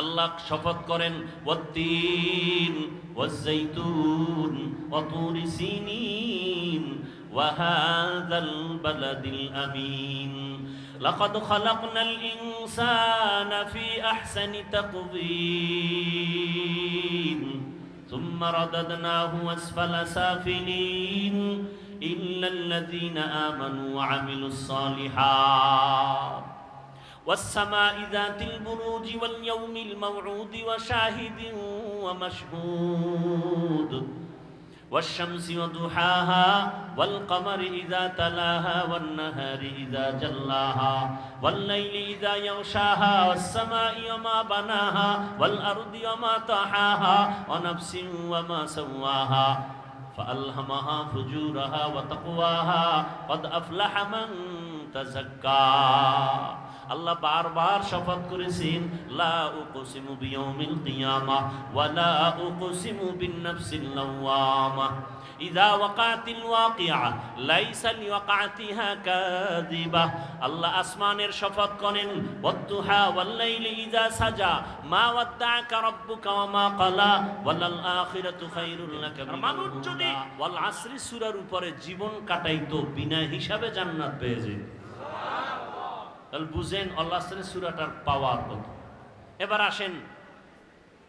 আল্লাহ শপথ করেন ওয়াদ্দিন ওয়াজ্জাইতুন ওয়াতুরি সিনিন وهذا البلد الأمين لقد خلقنا الإنسان في أحسن تقويم ثم رددناه أسفل سافلين إلا الذين آمنوا وعملوا الصالحات والسماء ذات البروج واليوم الموعود وشاهد ومشهود. والشمس وضحاها والقمر إذا تلاها والنهار إذا جلاها والليل إذا يغشاها والسماء وما بناها والأرض وما طحاها ونفس وما سواها فألهمها فجورها وتقواها قد أفلح من تزكى. আল্লাহ বারবার শপথ করেছেন লা উকসিমু বিয়াউমিল কিয়ামা ওয়া লা উকসিমু বিন নাফসিল লাওয়ামা। ইযা ওয়াকাতিল ওয়াকিআ লাইসা লিওয়াকাতিহা কাযিবা। আল্লাহ আসমানের শপথ করেন ওয়াদ্দুহা ওয়াল লাইলি ইযা সাজা মা ওয়াদ্দাআকা রাব্বুকা ওয়া মা ক্বালা ওয়ালাল আখিরাতু খায়রুল লাকা মানুষ যদি ওয়াল আসরি সূরার উপরে জীবন কাটাইতো বিনা হিসাবে জান্নাত পেয়ে যেত তাহলে বুঝেন আল্লাহ সুরাটার পাওয়ার কত। এবার আসেন,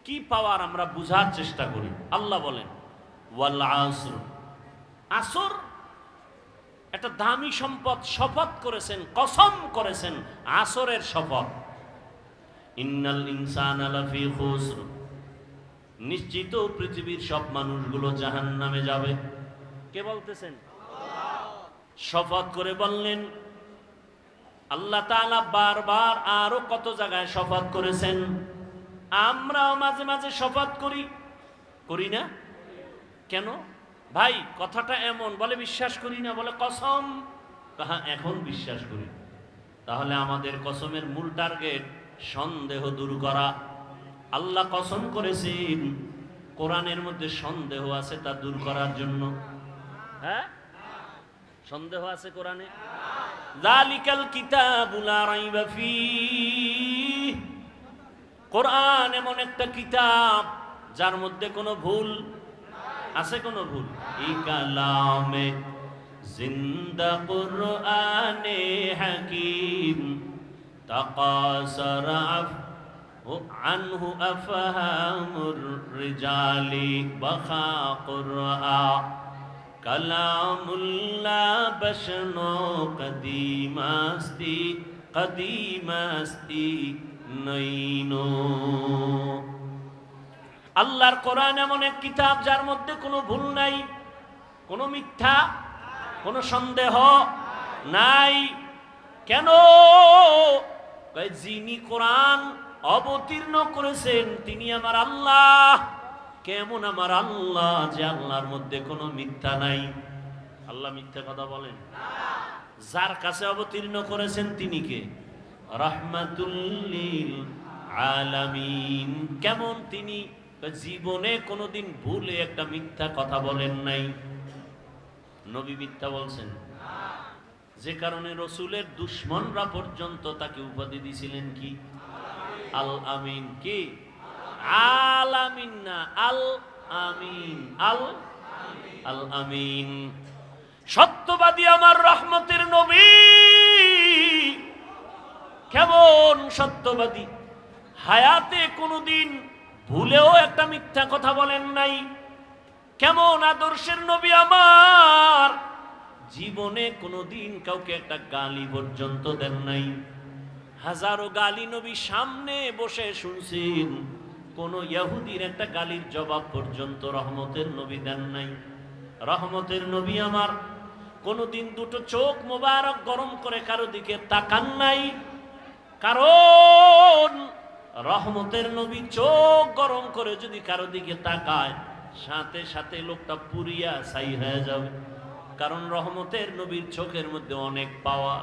কি পাওয়ার আমরা বুঝার চেষ্টা করি? আল্লাহ বলেন, ওয়াল আসর। আসর একটা দামি সম্পদ শপথ করেছেন, কসম করেছেন, আসরের শপথ। ইন্নাল ইনসান নিশ্চিত পৃথিবীর সব মানুষগুলো জাহান নামে যাবে। কে বলতেছেন? শপথ করে বললেন আল্লাহ তাআলা বারবার আরও কত জায়গায় শপথ করেছেন। আমরাও মাঝে মাঝে শপথ করি। করি না? কেন? ভাই, কথাটা এমন, বলে বিশ্বাস করি না, বলে কসম। হ্যাঁ এখন বিশ্বাস করি। তাহলে আমাদের কসমের মূল টার্গেট সন্দেহ দূর করা। আল্লাহ কসম করেছেন, কোরআনের মধ্যে সন্দেহ আছে তা দূর করার জন্য। হ্যাঁ? সন্দেহ আছে কোরআনে? জালিকাল কিতাবুল লা রাইবা ফীহ কোরআন এমন একটা কিতাব যার মধ্যে কোনো ভুল আছে কোনো ভুল এই কালামে জিন্দা কুরআনে হাকিম তাকাসার عنه أفهام الرجال بخا قرآن কালামুল্লাহ বসনো কদিমাস্তি কদিমাস্তি নইনো আল্লাহর কোরআন এমন এক কিতাব যার মধ্যে কোনো ভুল নাই, কোনো মিথ্যা, কোনো সন্দেহ নাই। কেন? যিনি কোরআন অবতীর্ণ করেছেন, তিনি আমার আল্লাহ। কেমন আমার আল্লাহ যে আল্লাহর মধ্যে কোনো মিথ্যা নাই? আল্লাহ মিথ্যা কথা বলেন। যার কাছে অবতীর্ণ করেছেন তিনি কে? আলামিন। কেমন তিনি? জীবনে কোনোদিন ভুলে একটা মিথ্যা কথা বলেন নাই। নবী মিথ্যা বলছেন। যে কারণে রসুলের দুশ্মনরা পর্যন্ত তাকে উপাধি দিছিলেন কি? আল আমিন কি? না আল আমিন। আল আল আমিন। সত্যবাদী আমার রহমতের নবী। কেমন সত্যবাদী। হায়াতে কোনোদিন ভুলেও একটা মিথ্যা কথা বলেন নাই। কেমন আদর্শের নবী আমার। জীবনে কোনোদিন কাউকে একটা গালি পর্যন্ত দেন নাই। হাজারো গালি নবী সামনে বসে শুনছেন। কোন ইয়াহুদির একটা গালির জবাব পর্যন্ত রহমতের নবী দেন নাই। রহমতের নবী আমার কোনোদিন দুটো চোখ মোবারক গরম করে কারও দিকে তাকান নাই। কারণ রহমতের নবী চোখ গরম করে যদি কারও দিকে তাকায়, সাথে সাথে লোকটা পুরিয়া ছাই হয়ে যাবে। কারণ রহমতের নবীর চোখের মধ্যে অনেক পাওয়া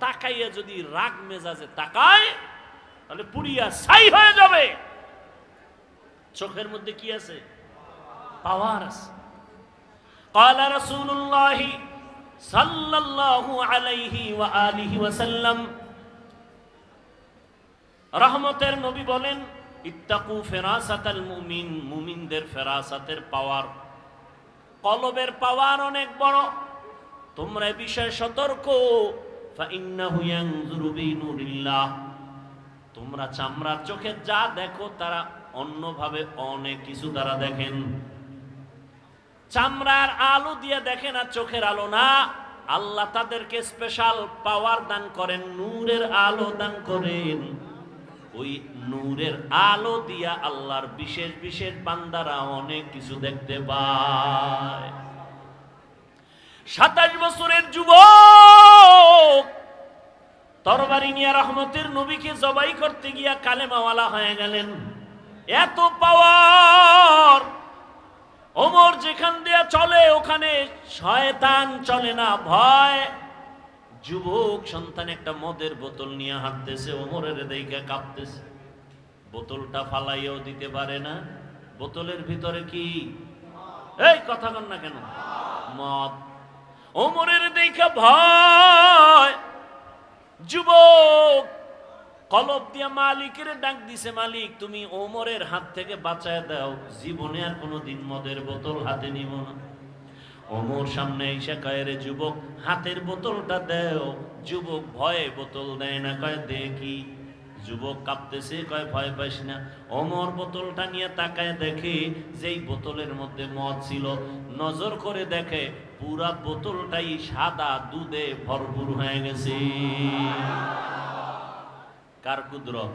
তাকাইয়া যদি রাগ মেজাজে তাকায়, তাহলে পুরিয়া সাই হয়ে যাবে। চোখের মধ্যে কি আছে পাওয়ার আছে قال رسول الله صلى الله عليه وآله وسلم রহমতের নবী বলেন ইত্তাকু ফেরাসাতাল মুমিন মুমিনদের ফেরাসাতের পাওয়ার কলবের পাওয়ার অনেক বড় তোমরা এ বিষয়ে সতর্ক ফাইন্নাহু ইয়ানজুরু বিনুরিল্লাহ তোমরা চামড়ার চোখে যা দেখো তারা অন্যভাবে অনেক কিছু তারা দেখেন। চামড়ার আলো দিয়ে দেখেন আর চোখের আলো না। আল্লাহ তাদেরকে স্পেশাল পাওয়ার দান করেন, নূরের আলো দান করেন। ওই নূরের আলো দিয়া আল্লাহর বিশেষ বিশেষ বান্দারা অনেক কিছু দেখতে পায়। সাতাশ বছরের যুবক তরবারি নিয়ে রহমতের নবীকে জবাই করতে গিয়া কালেমাওয়ালা হয়ে গেলেন। এত পাওয়ার ওমর যেখান দিয়ে চলে, ওখানে শয়তান চলে না, ভয়। যুবক সন্তান একটা মদের বোতল নিয়ে হাঁটতেছে, ওমরের দেখে কাঁপতেছে। বোতলটা ফালাইয়াও দিতে পারে না। বোতলের ভিতরে কি? এই কথা কন না কেন? মদ। ওমরের দেখে ভয়। যুবক কলব দিয়া মালিকের ডাক দিছে, মালিক, তুমি ওমরের হাত থেকে বাঁচায় দাও। জীবনে আর কোনো দিন মদের বোতল হাতে নিব না। ওমর সামনে এসে কয়, রে যুবক, হাতের বোতলটা দেও। যুবক ভয়ে বোতল দেয় না, কয়, দেখি। যুবক কাঁপতেছে, কয়, ভয় পাইস না। অমর বোতলটা নিয়ে তাকায় দেখে, যেই বোতলের মধ্যে মদ ছিল, নজর করে দেখে, পুরা বোতলটাই সাদা দুধে ভরপুর হয়ে গেছে। কার কুদরত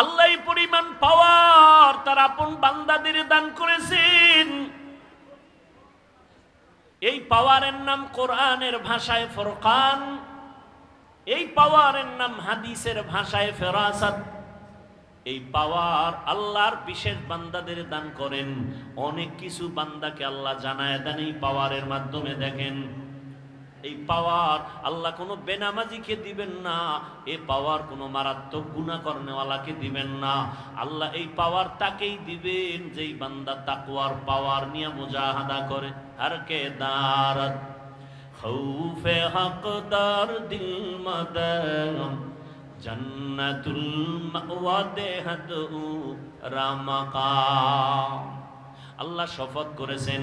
আল্লাহ পরিমাণ পাওয়ার, তার আপন বান্দাদের দান করেছেন। এই পাওয়ারের নাম কোরআনের ভাষায় ফরকান, এই পাওয়ারের নাম হাদিসের ভাষায় ফেরাসাত। এই পাওয়ার আল্লাহর বিশেষ বান্দাদের দান করেন। অনেক কিছু বান্দাকে আল্লাহ জানায় দেন এই পাওয়ারের মাধ্যমে, দেখেন। এই পাওয়ার আল্লাহ কোনো বেনামাজিকে দিবেন না, এ পাওয়ার কোনো মারাত্মক গুণা কর্নেওয়ালাকে দিবেন না। আল্লাহ এই পাওয়ার তাকেই দিবেন, যেই বান্দা তাকুয়ার পাওয়ার নিয়ে মুজাহাদা করে। আর কে দার হকদার দিল মদম, জন্নতুল মাওয়া দেহদ রামাকা আল্লাহ শপথ করেছেন,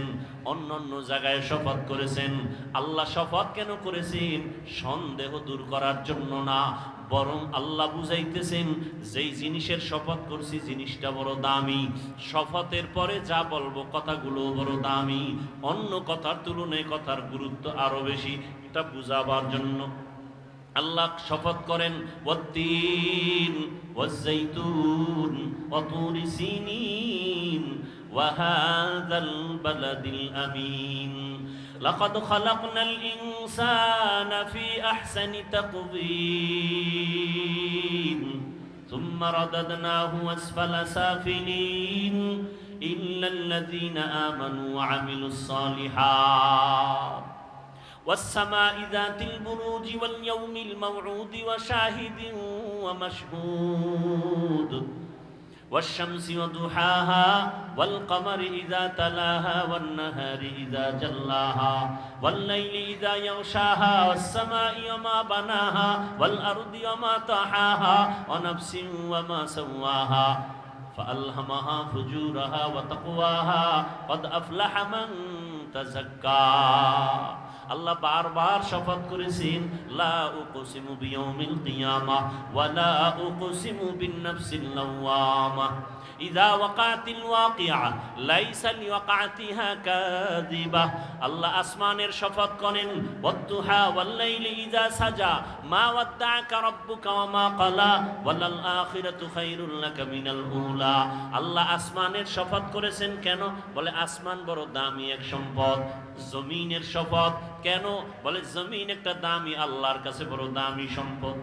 অন্য অন্য জায়গায় শপথ করেছেন। আল্লাহ শপথ কেন করেছেন? সন্দেহ দূর করার জন্য না, বরং আল্লাহ বুঝাইতেছেন, যেই জিনিসের শপথ করছি জিনিসটা বড় দামি। শপথের পরে যা বলব কথাগুলো বড় দামি। অন্য কথার তুলনায় কথার গুরুত্ব আরও বেশি, এটা বুঝাবার জন্য। আল্লাহ শপথ করেন, ওয়াত্তিন, ওয়াজ্জাইতুন, ওয়াতুরি وهذا البلد الأمين. لقد خلقنا الإنسان في أحسن تقويم. ثم رددناه أسفل سافلين. إلا الذين آمنوا وعملوا الصالحات. والسماء ذات البروج واليوم الموعود وشاهد ومشهود. والشمس وضحاها والقمر إذا تلاها والنهار إذا جلاها والليل إذا يغشاها والسماء وما بناها والأرض وما طحاها ونفس وما سواها فألهمها فجورها وتقواها قد أفلح من تزكى আল্লাহ বারবার শপথ করেছেন লা উকসিমু বিয়াউমিল কিয়ামা ওয়া লা উকসিমু বিন নাফসিল লাওয়ামা। ইযা ওয়াকাতিল ওয়াকিআ লাইসা লিওয়াকাতিহা কাযিবা। আল্লাহ আসমানের শপথ করেন, ওয়াদ্দুহা ওয়াল লাইলি ইযা সাজা, মা ওয়াদ্দাআকা রাব্বুকা ওয়া মা ক্বালা, ওয়ালাল আখিরাতু খায়রুল লাকা মিনাল উলা। আল্লাহ আসমানের শপথ করেছেন, কেন? বলে, আসমান বড় দামি এক সম্পদ, জমিনের শপথ। কেন? বলে, জমিন একটা দামি, আল্লাহর কাছে বড় দামি সম্পদ।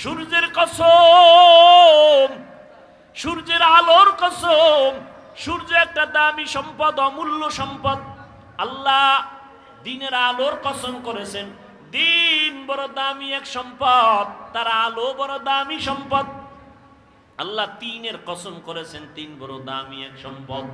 সূর্যের কসম সূর্যের আলোর কসম, সূর্য একটা দামি সম্পদ, অমূল্য সম্পদ। আল্লাহ দিনের আলোর কসম করেছেন, দিন বড় দামি এক সম্পদ, তার আলো বড় দামি সম্পদ। আল্লাহ তিনের কসম করেছেন, তিন বড় দামি এক সম্পদ।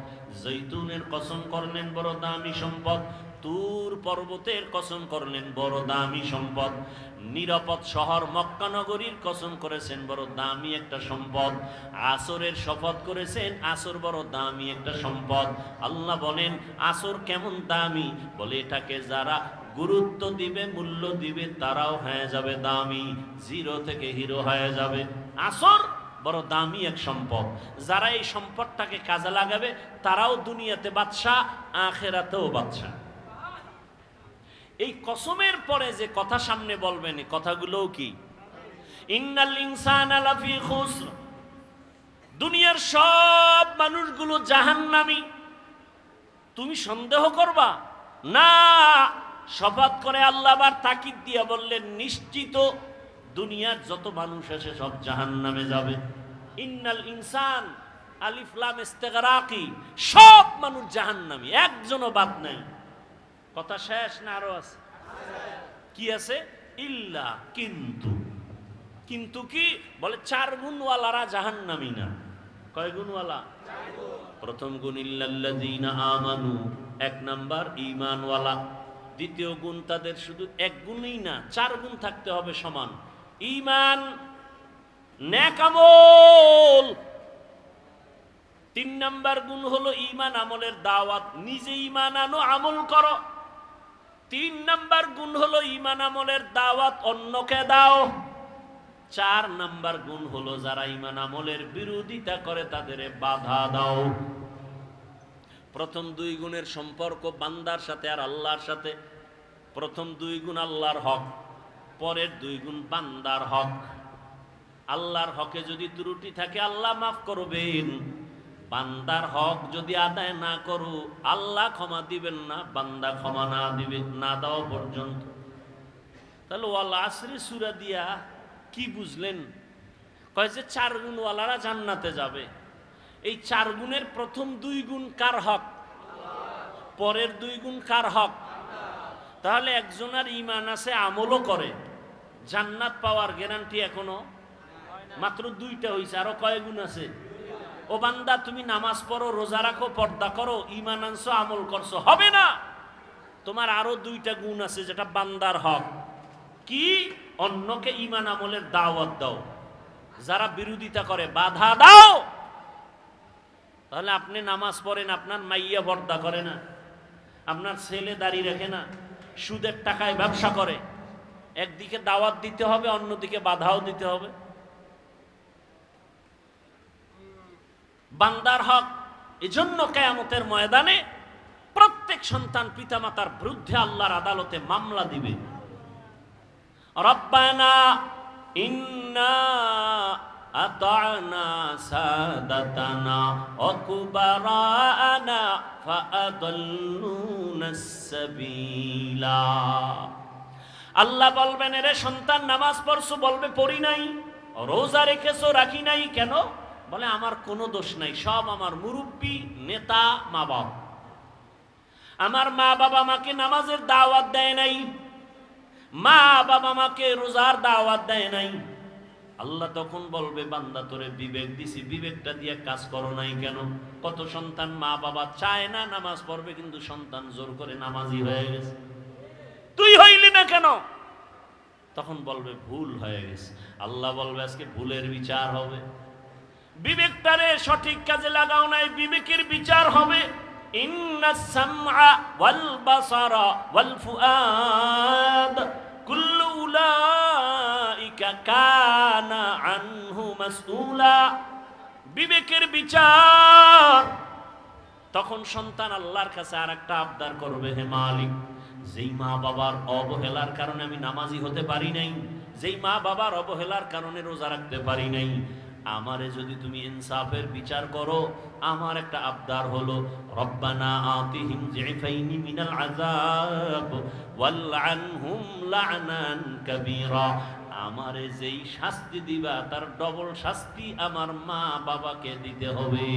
জৈতুনের কসম করলেন, বড় দামি সম্পদ। তুর পর্বতের কসম করলেন, বড় দামি সম্পদ। নিরাপদ শহর মক্কা নগরীর কসম করেছেন, বড় দামি একটা সম্পদ। আসরের শপথ করেছেন, আসর বড় দামি একটা সম্পদ। আল্লাহ বলেন, আসর কেমন দামি? বলে এটাকে যারা গুরুত্ব দিবে, মূল্য দিবে, তারাও হয়ে যাবে দামি। জিরো থেকে হিরো হয়ে যাবে। আসর বড় দামি এক সম্পদ। যারা এই সম্পদটাকে কাজে লাগাবে, তারাও দুনিয়াতে বাদশাহ, আখেরাতেও বাদশাহ। এই কসমের পরে যে কথা সামনে বলবেন, এই কথাগুলোও কি? ইন্নাল ইনসান আলাফি দুনিয়ার সব মানুষগুলো জাহান্নামী। তুমি সন্দেহ করবা? না, শপথ করে আল্লাহ আবার তাকিদ দিয়া বললেন, নিশ্চিত দুনিয়ার যত মানুষ আছে সব জাহান্নামে যাবে। ইন্নাল ইনসান আলিফলাম ইস্তেগরাকি, সব মানুষ জাহান্নামী, একজনও বাদ নাই। কথা শেষ না আরও আছে? কি আছে? ইল্লা কিন্তু। কিন্তু কি? বলে চার গুণওয়ালারা জাহান্নামী না। কয় গুণওয়ালা? প্রথম গুণ, ইল্লাল্লাযীনা এক নাম্বার, ঈমানওয়ালা। দ্বিতীয় গুণ, তাদের শুধু এক গুণই না, চার গুণ থাকতে হবে সমান। ঈমান নেকামল তিন নাম্বার গুণ হলো, ঈমান আমলের দাওয়াত। নিজে ঈমান আনো, আমল করো। তিন নাম্বার গুণ হলো ঈমান আমলের দাওয়াত অন্যকে দাও। চার নাম্বার গুণ হলো যারা ইমান আমলের বিরোধিতা করে তাদের বাধা দাও। প্রথম দুই গুণের সম্পর্ক বান্দার সাথে আর আল্লাহর সাথে। প্রথম দুই গুণ আল্লাহর হক, পরের দুই গুণ বান্দার হক। আল্লাহর হকে যদি ত্রুটি থাকে, আল্লাহ মাফ করবেন। বান্দার হক যদি আদায় না করো, আল্লাহ ক্ষমা দিবেন না, বান্দা ক্ষমা না দিবে, না দেওয়া পর্যন্ত। তাহলে ওয়াল আসরি সুরা দিয়া কি বুঝলেন? কয় যে চার গুণওয়ালারা জান্নাতে যাবে। এই চার গুণের প্রথম দুই গুণ কার হক? পরের দুই গুণ কার হক? তাহলে একজনের ইমান আছে, আমলও করে। জান্নাত পাওয়ার গ্যারান্টি এখনও? মাত্র দুইটা হয়েছে আরও কয় গুণ আছে? ও বান্দা, তুমি নামাজ পড়ো, রোজা রাখো, পর্দা করো ইমান আনছো, আমল করছ, হবে না। তোমার আরও দুইটা গুণ আছে যেটা বান্দার হক। কি? অন্যকে ইমান আমলের দাওয়াত দাও। যারা বিরোধিতা করে, বাধা দাও। তাহলে আপনি নামাজ পড়েন, আপনার মাইয়া পর্দা করে না। আপনার ছেলে দাঁড়িয়ে রাখে না। সুদের টাকায় ব্যবসা করে। একদিকে দাওয়াত দিতে হবে, অন্যদিকে বাধাও দিতে হবে। বান্দার হক। এজন্য কেয়ামতের ময়দানে প্রত্যেক সন্তান পিতামাতার বিরুদ্ধে আল্লাহর আদালতে মামলা দিবে। রব্বানা ইন্না আতানা সাদাতানা অকুবারানা ফাআদাল্লুনা সাবিলা। আল্লাহ বলবেন, এরে সন্তান, নামাজ পড়ছো বলবে, পড়ি নাই। রোজা রেখেছো, রাখি নাই, কেন? বলে, আমার কোনো দোষ নাই, সব আমার মুরব্বী, নেতা মা বাবা আমার মা বাবা আমাকে নামাজের দাওয়াত দেয় নাই মা বাবা মাকে রোজার দাওয়াত দেয় নাই। আল্লাহ তখন বলবে, বান্দা, তোরে বিবেক দিছি, বিবেকটা দিয়ে কাজ করো নাই কেন? কত সন্তান মা বাবা চায় না নামাজ পড়বে, কিন্তু সন্তান জোর করে নামাজি হয়ে গেছে। তুই হইলি না কেন? তখন বলবে, ভুল হয়ে গেছে। আল্লাহ বলবে, আজকে ভুলের বিচার হবে। বিবেকটারে সঠিক কাজে লাগাও নাই, বিবেকের বিচার হবে। বিবেকের বিচার, তখন সন্তান আল্লাহর কাছে আর একটা আবদার করবে, হে মালিক, যেই মা বাবার অবহেলার কারণে আমি নামাজি হতে পারি নাই, যেই মা বাবার অবহেলার কারণে রোজা রাখতে পারি নাই আমারে যদি তুমি ইনসাফের বিচার করো, আমার একটা আবদার হলো, রব্বানা আতিহিম জিফাইনি মিনাল আযাব ওয়ালআনহুম লা'নান কাবীরা। আমারে যেই শাস্তি দিবা, তার ডবল শাস্তি আমার মা বাবাকে দিতে হবে।